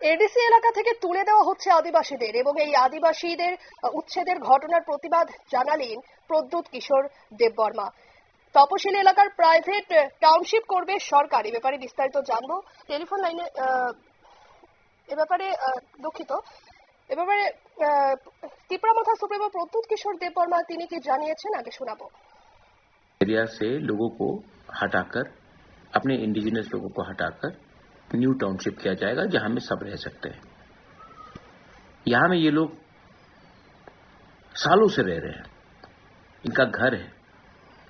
ADC এলাকা থেকে তুলে দেওয়া হচ্ছে আদিবাসীদের এবং এই আদিবাসীদের আহ, উচ্ছেদের ঘটনার প্রতিবাদ জানালেন প্রদ্যুৎ কিশোর দেববর্মা তপশিলি এলাকার প্রাইভেট টাউনশিপ করবে সরকার এ ব্যাপারে বিস্তারিত জানবো টেলিফোন লাইনে আহ, এ ব্যাপারে আহ, দুঃখিত এ ব্যাপারে আহ, তিপ্রামথা সুপ্রিমো প্রদ্যুৎ কিশোর দেববর্মা তিনি কি জানিয়েছেন আগে শোনাবো एरिया से लोगों को हटाकर अपने इंडिजिनस लोगों को हटाकर न्यू टाउनशिप किया जाएगा जहाँ में सब रह सकते हैं। यहाँ में ये लोग सालों से रह रहे हैं। इनका घर है।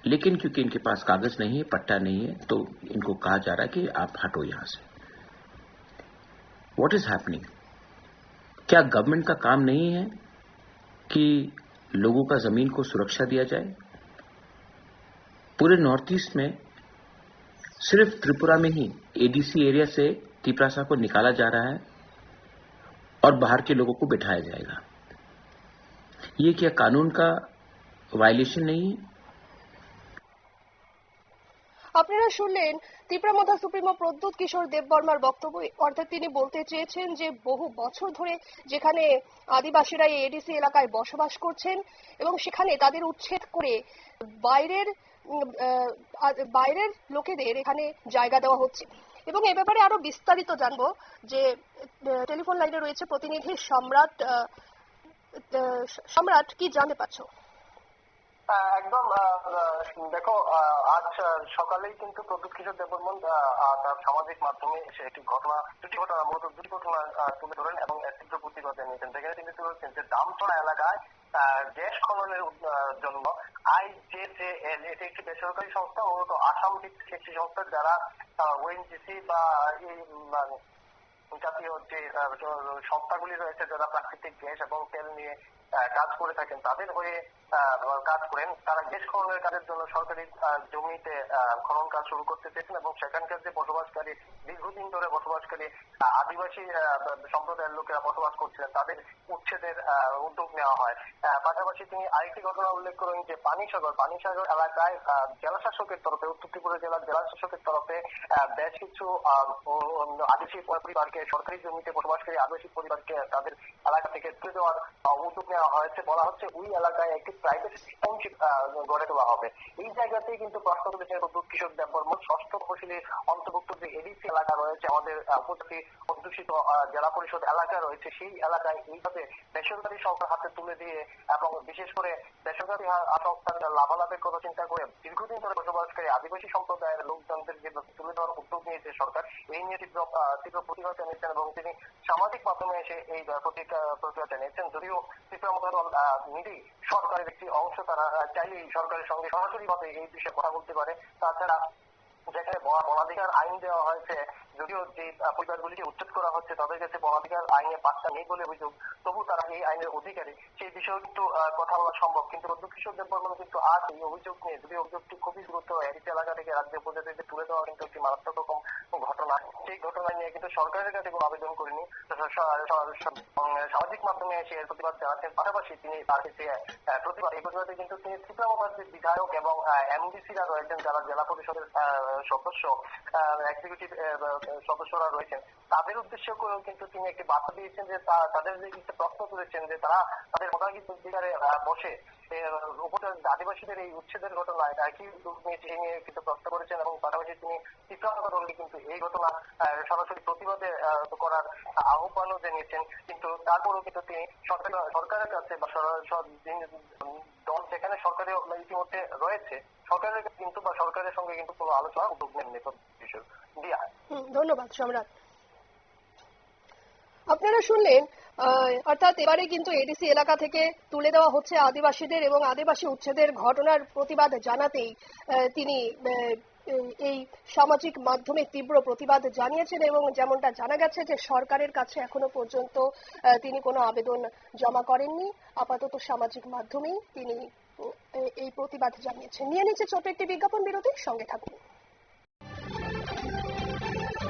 लेकिन क्योंकि इनके पास कागज़ नहीं है, पट्टा नहीं है तो इनको कहा जा रहा है कि आप हटो यहाँ से। वॉट इज़ हैपनिंग क्या गवर्नमेंट का काम नहीं है कि लोगों का ज़मीन को सुरक्षा दिया जाए? पूरे नॉर्थ ईस्ट में सिर्फ़ त्रिपुरा में ही एडीसी एरिया से तिपरासा को निकाला जा रहा है और बाहर के लोगों को बिठाया जाएगा। ये क्या कानून का वायलेशन नहीं আপনারা শুনলেন ত্রিপুরামথা সুপ্রিমো প্রদ্যুৎ কিশোর দেববর্মার বক্তব্য। অর্থাৎ তিনি বলতে চেয়েছেন যে বহু বছর ধরে যেখানে আদিবাসীরা এই এডিসি এলাকায় বসবাস করছেন এবং সেখানে তাদের উচ্ছেদ করে বাইরের বাইরের লোকেদের এখানে জায়গা দেওয়া হচ্ছে। এবং এ ব্যাপারে আরও বিস্তারিত জানব যে টেলিফোন লাইনে রয়েছে প্রতিনিধি সম্রাট সম্রাট কি জানতে পারছ? একদম দেখো আজ সকালেই কিন্তু প্রদ্যুৎ কিশোর দেববর্মন তার সামাজিক মাধ্যমে সে একটি ঘটনা, দুটি ঘটনা, মূলত দুটি ঘটনা তুলে ধরেন এবং তীব্র প্রতিবাদ জানিয়েছেন। যেখানে তিনি তুলে ধরেছেন যে দামচড়া এলাকায় গ্যাস খননের জন্য আইজেজেএল এটি একটি বেসরকারি সংস্থা, মূলত আসাম ভিত্তিক একটি সংস্থা যারা ওএনজিসি বা এই জাতীয় যে সংস্থাগুলি রয়েছে, যারা প্রাকৃতিক গ্যাস এবং তেল নিয়ে কাজ করে থাকেন। তাদের হয়ে কাজ করেন। তারা গ্যাস খননের কাজের জন্য সরকারি জমিতে খনন কাজ শুরু করতে চেয়েছেন এবং সেখানকার যে বসবাসকারী, দীর্ঘদিন ধরে বসবাসকারী আদিবাসী সম্প্রদায়ের লোকেরা বসবাস করছিলেন, তাদের উচ্ছেদের উদ্যোগ নেওয়া হয়। পাশাপাশি তিনি আরেকটি ঘটনা উল্লেখ করেন যে পানিসাগর পানিসাগর এলাকায় জেলা শাসকের তরফে, উত্তর ত্রিপুরা জেলার জেলা শাসকের তরফে বেশ কিছু আদিবাসী পরিবারকে, সরকারি জমিতে বসবাসকারী আদিবাসী পরিবারকে তাদের এলাকা থেকে তুলে দেওয়ার উদ্যোগ নেওয়া হয়েছে বলা হচ্ছে ওই এলাকায় একটি প্রাইভেট টাউনশিপ গড়ে তোলা হবে। এই জায়গাতেই কিন্তু প্রশ্ন তুলেছেন প্রদ্যুৎ কিশোর দেববর্মন ষষ্ঠ তহসিলের অন্তর্ভুক্ত যে এডিসি এলাকা রয়েছে আমাদের উপজাতি অধ্যুষিত জেলা পরিষদ এলাকা রয়েছে সেই এলাকায় এইভাবে বেসরকারি সংস্থার হাতে তুলে দিয়ে এবং বিশেষ করে বেসরকারি সংস্থার লাভালাভের কথা চিন্তা করে দীর্ঘদিন ধরে বসবাসকারী আদিবাসী সম্প্রদায়ের লোকজনদের যে তুলে ধরার উদ্যোগ নিয়েছে সরকার এই নিয়ে তীব্র তীব্র প্রতিবাদ জানিয়েছেন এবং তিনি সামাজিক মাধ্যমে এসে এই আহ, প্রতিকা- প্রতিবাদ জানিয়েছেন। যদিও ত্রিপুরা নিধি সরকারের একটি অংশ, তারা চাইলে চাইলেই সরকারের সঙ্গে সরাসরি ভাবে এই বিষয়ে কথা বলতে পারে। তাছাড়া যেখানে বনা- বনাধিকার আইন দেওয়া হয়েছে, যদিও যে পরিবারগুলিকে উচ্ছেদ করা হচ্ছে, তাদের কাছে বনাধিকার আইনে পাত্তা নেই বলে অভিযোগ। তবু তারা এই আইনের অধিকারী। সেই বিষয়ে কিন্তু কথা বলা সম্ভব। কিন্তু প্রদ্যুৎ কিশোর দেববর্মন কিন্তু আজ এই অভিযোগ নিয়ে যদি অভিযোগটি খুবই দ্রুত এডিসি এলাকা থেকে রাজ্য উপজাতিদের তুলে দেওয়া কিন্তু একটি মারাত্মক রকম ঘটনা। সেই ঘটনা নিয়ে কিন্তু সরকারের কাছে কোনো আবেদন করেনি। স- স- স- স- সামাজিক মাধ্যমে এর প্রতিবাদ জানাচ্ছেন। পাশাপাশি তিনি তার প্রতিবাদ, এই প্রতিবাদে কিন্তু তিনি ত্রিপুরা বিধায়ক এবং এমডিসিরা রয়েছেন। যারা জেলা পরিষদের সদস্য এক্সিকিউটিভ সদস্যরা রয়েছেন তাদের উদ্দেশ্য করেও কিন্তু তিনি একটি বার্তা দিয়েছেন যে তাদের যে প্রশ্ন তুলেছেন যে তারা তাদের আহ, বসে আদিবাসীদের এই উচ্ছেদের কি উদ্যোগ নিয়েছে এই নিয়ে কিন্তু প্রশ্ন করেছেন এবং পাশাপাশি তিনি চিত্রাঙ্গা দলকে কিন্তু এই ঘটনা সরাসরি প্রতিবাদে করার আহ্বানও জানিয়েছেন। কিন্তু তারপরেও কিন্তু তিনি সরকার, সরকারের কাছে বা দল যেখানে সরকারি ইতিমধ্যে রয়েছে, সরকারের কিন্তু বা সরকারের সঙ্গে কিন্তু কোনো আলোচনা উদ্যোগ নেননি বিষয়। দিয়া ধন্যবাদ, সম্রাট। আপনারা শুনলেন অর্থাৎ এবারে কিন্তু এডিসি এলাকা থেকে তুলে দেওয়া হচ্ছে আদিবাসীদের এবং আদিবাসী উচ্ছেদের ঘটনার প্রতিবাদ জানাতেই তিনি এই সামাজিক মাধ্যমে তীব্র প্রতিবাদ জানিয়েছেন এবং যেমনটা জানা গেছে যে সরকারের কাছে এখনও পর্যন্ত তিনি কোনো আবেদন জমা করেননি। আপাতত সামাজিক মাধ্যমেই তিনি এই প্রতিবাদ জানিয়েছেন। নিয়ে নিচ্ছে ছোট একটি বিজ্ঞাপন, বিরতির সঙ্গে থাকুন।